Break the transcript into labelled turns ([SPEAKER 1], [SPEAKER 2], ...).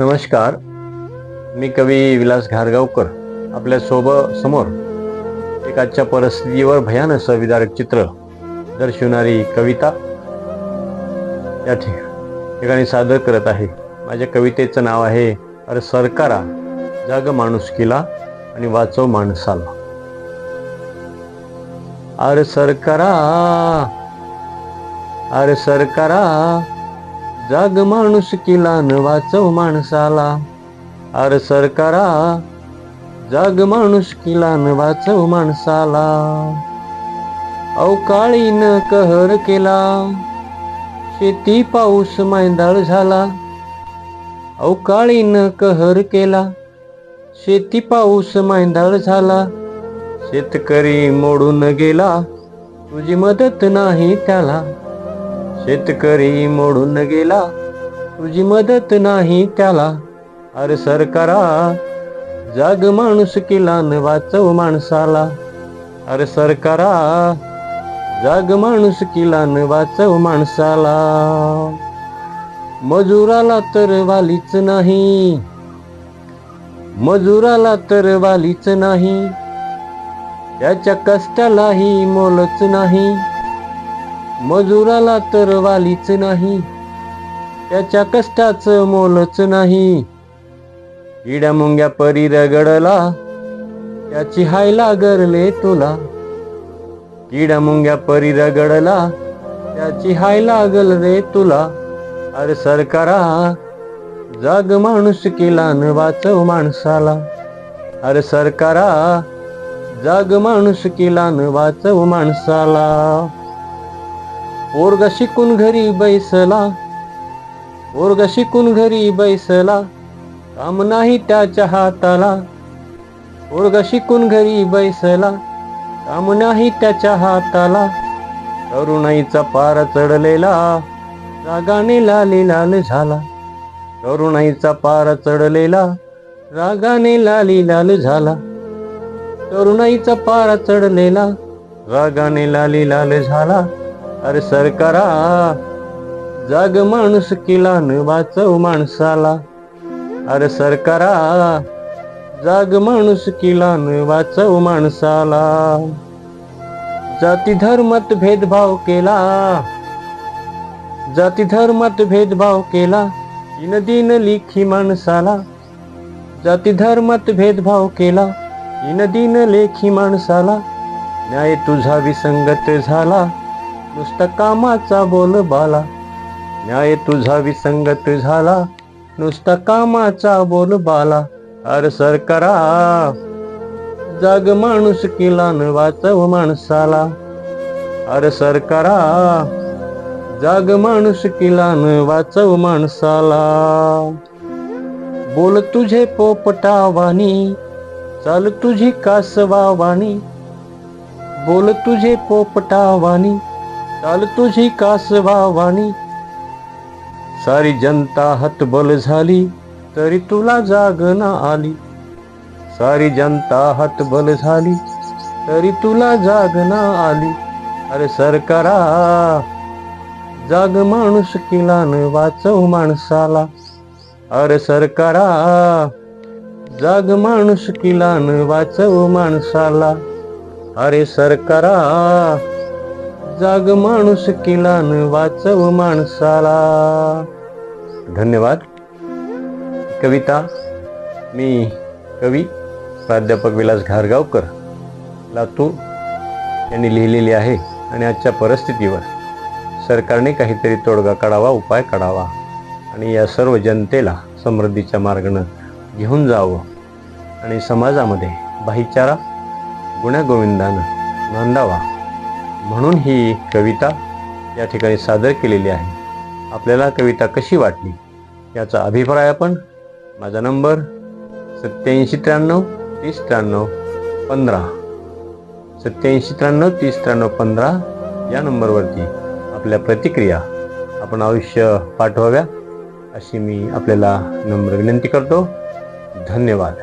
[SPEAKER 1] नमस्कार. मी कवी विलास घारगावकर आपल्यासोबत समोर एक आजच्या परिस्थितीवर भयान असं विदारक चित्र दर्शवणारी कविता या ठिकाणी सादर करत आहे. माझ्या कवितेचं नाव आहे अरे सरकारा जाग माणुसकीला आणि वाचव माणसाला. अरे सरकारा अरे सरकारा जाग माणूस किला न वाचव माणसाला. अरे सरकारा जाग माणूस किला न वाचव माणसाला. अवकाळीनं कहर केला शेती पाऊस मैदाळ झाला. अवकाळीनं कहर केला शेती पाऊस मैदाळ झाला. शेतकरी मोडून गेला तुझी मदत नाही त्याला. शेतकरी मोडून गेला. तुझी मदत नाही त्याला. अरे सरकारा जाग माणूस केला न वाचव माणसाला. अरे सरकारा जाग माणूस किला न वाचव माणसाला. मजुराला तर वालीच नाही. मजुराला तर वालीच नाही. त्याच्या कष्टालाही मोलच नाही. मजुराला तर वालीच नाही त्याच्या कष्टाचं मोलच नाही. इड्या मुंग्या परी रगडला त्याची हायला गरले तुला. किडा मुंग्या परी रगडला त्याची हाय लागल रे तुला. अरे सरकारा जग माणूस केला न वाचव माणसाला. अरे सरकारा जग माणूस केला न वाचव माणसाला. पोरगा शिकून घरी बैसला. पोरगा शिकून घरी बैसला. काम नाही त्याच्या हाताला. पोरगा शिकून घरी बैसला. काम नाही त्याच्या हाताला. तरुणाईचा पारा चढलेला. रागाने लाली लाल झाला. तरुणाईचा पारा चढलेला. रागाने लाली लाल झाला. तरुणाईचा पारा चढलेला. रागाने लाली लाल झाला. अरे सरकारा जग माणूस किला न वाचव माणसाला. अरे सरकारा जग माणूस किला न वाचव माणसाला. जाती धर्मात भेदभाव केला. जाती धर्मात भेदभाव केला. दिन दिन लिखी माणसाला. जाती धर्मात भेदभाव केला. दिन दिन लेखी माणसाला. न्याय तुझा विसंगत झाला. नुसता कामाचा बोल बाला. न्याय तुझा विसंगत झाला नुसता कामाचा बोल बाला. अरे सरकारा जाग माणूस किला न वाचव माणसाला. अरे सरकारा जाग माणूस किला न वाचव माणसाला. बोल तुझे पोपटावाणी चाल तुझी कासवावाणी बोल तुझे पोपटावाणी चाल तुझी कासवावाणी सारी जनता हतबल झाली तरी तुला जागना आली. सारी जनता हतबल झाली तरी तुला जागना आली. अरे सरकारा जाग माणूस किला न वाचव माणसाला. अरे सरकारा जाग माणूस किला न वाचव माणसाला. अरे सरकारा जाग माणूस किला न वाचव माणसाला. धन्यवाद. कविता मी कवी प्राध्यापक विलास घारगावकर लातूर. यांनी लिहिलेली आहे आणि आजच्या परिस्थितीवर सरकारने काहीतरी तोडगा काढावा उपाय काढावा आणि या सर्व जनतेला समृद्धीच्या मार्गानं घेऊन जावं आणि समाजामध्ये भाईचारा गुण्यागोविंदानं नांदावा. म्हणून ही कविता या ठिकाणी सादर केलेली आहे. आपल्याला कविता कशी वाटली? याचा अभिप्राय आपण माझा नंबर सत्याऐंशी त्र्याण्णव तीस त्र्याण्णव पंधरा सत्याऐंशी त्र्याण्णव तीस त्र्याण्णव पंधरा या नंबरवरती आपल्या प्रतिक्रिया आपण आयुष्य पाठवाव्या अशी मी आपल्याला नम्र विनंती करतो. धन्यवाद.